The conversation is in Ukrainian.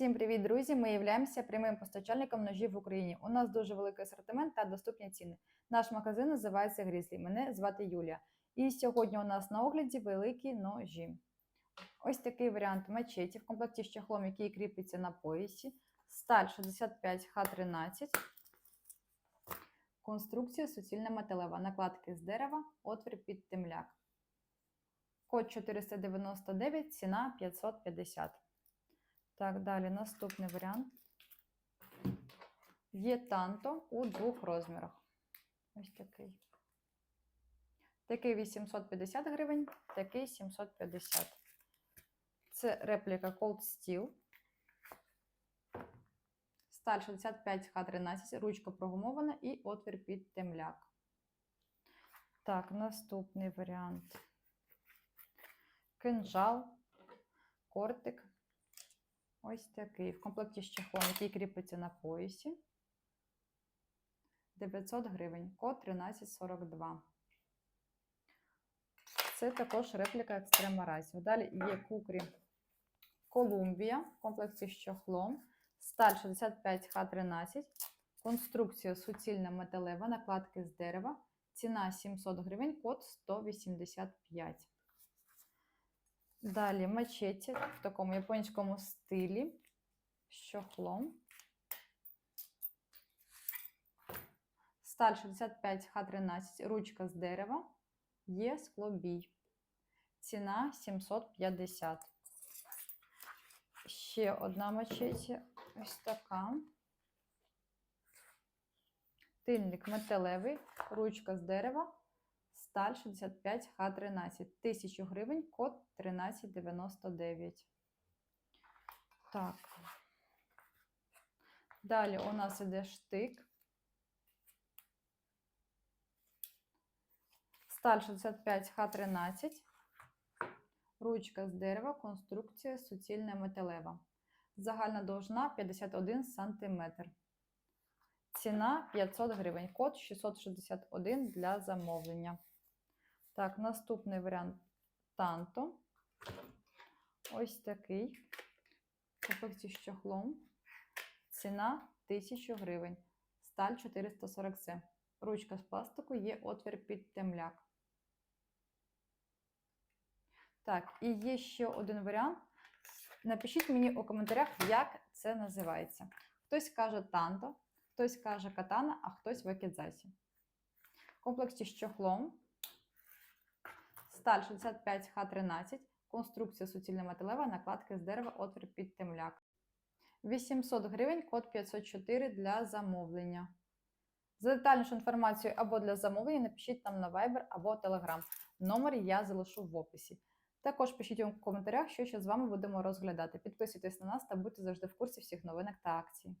Всім привіт, друзі! Ми являємося прямим постачальником ножів в Україні. У нас дуже великий асортимент та доступні ціни. Наш магазин називається Грізлі. Мене звати Юлія. І сьогодні у нас на огляді великі ножі. Ось такий варіант мачеті в комплекті з чехлом, який кріпиться на поясі. Сталь 65Х13. Конструкція суцільна металева. Накладки з дерева, отвір під темляк. Код 499, ціна 550. Так, далі наступний варіант. Є танто у двох розмірах. Ось такий. Такий 850 гривень, такий 750. Це репліка Cold Steel. Сталь 65Х13, ручка прогумована і отвір під темляк. Так, наступний варіант. Кинжал, кортик. Ось такий. В комплекті з чехлом, який кріпиться на поясі. 900 гривень. Код 1342. Це також репліка екстрема разів. Далі є кукрі Колумбія в комплекті з чохлом. Сталь 65Х13. Конструкція суцільна металева, накладки з дерева. Ціна 700 гривень, код 185. Далі мачеті в такому японському стилі з чохлом. Сталь 65Х13, ручка з дерева, є склобій. Ціна 750. Ще одна мачеті, ось така. Тильник металевий, ручка з дерева. Сталь 65Х13. 1000 гривень, код 1399. Так. Далі у нас іде штик. Сталь 65Х13. Ручка з дерева, конструкція суцільна металева. Загальна довжина 51 см. Ціна 500 гривень. Код 661 для замовлення. Так, наступний варіант танто. Ось такий. Комплекті з чохлом. Ціна 1000 гривень. Сталь 440 с Ручка з пластику є отвір під темляк. Так, і є ще один варіант. Напишіть мені у коментарях, як це називається. Хтось каже танто, хтось каже катана, а хтось вакідзасі. В комплекті з чохлом. Сталь 65Х13, конструкція суцільна металева, накладки з дерева, отвір під темляк. 800 гривень, код 504 для замовлення. За детальнішу інформацію або для замовлення напишіть нам на Viber або Telegram. Номер я залишу в описі. Також пишіть у коментарях, що ще з вами будемо розглядати. Підписуйтесь на нас та будьте завжди в курсі всіх новинок та акцій.